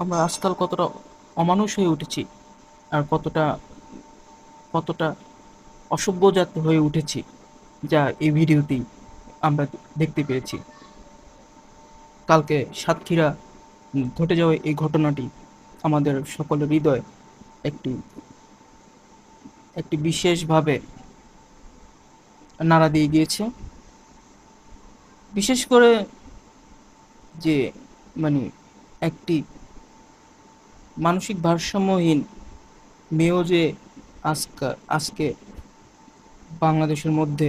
আমরা আজকাল কতটা অমানুষ হয়ে উঠেছি আর কতটা কতটা অসভ্যজাত হয়ে উঠেছি যা এই ভিডিওতেই আমরা দেখতে পেয়েছি। কালকে সাতক্ষীরা ঘটে যাওয়া এই ঘটনাটি আমাদের সকলের হৃদয় একটি একটি বিশেষভাবে নাড়া দিয়ে গিয়েছে। বিশেষ করে যে মানে একটি মানসিক ভারসাম্যহীন মেয়েও যে আজকে আজকে বাংলাদেশের মধ্যে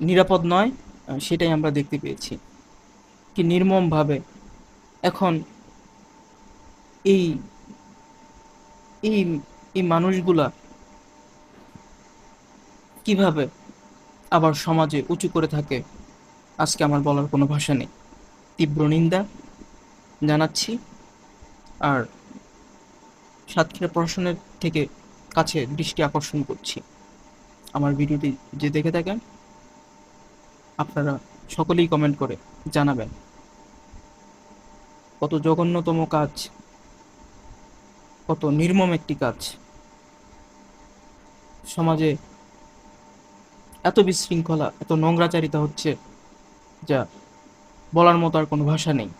নিরাপদ নয় সেটাই আমরা দেখতে পেয়েছি। কি নির্মমভাবে এখন এই এই এই মানুষগুলা কীভাবে আবার সমাজে উঁচু করে থাকে, আজকে আমার বলার কোনো ভাষা নেই। তীব্র নিন্দা জানাচ্ছি। আর সাতক্ষীরা প্রশাসনের থেকে কাছে দৃষ্টি আকর্ষণ করছি। আমার ভিডিওটি যে দেখে থাকেন, আপনারা সকলেই কমেন্ট করে জানাবেন। কত জঘন্যতম কাজ, কত নির্মম একটি কাজ। সমাজে এত বিশৃঙ্খলা, এত নোংরাচারিতা হচ্ছে যা বলার মতো আর কোনো ভাষা নেই।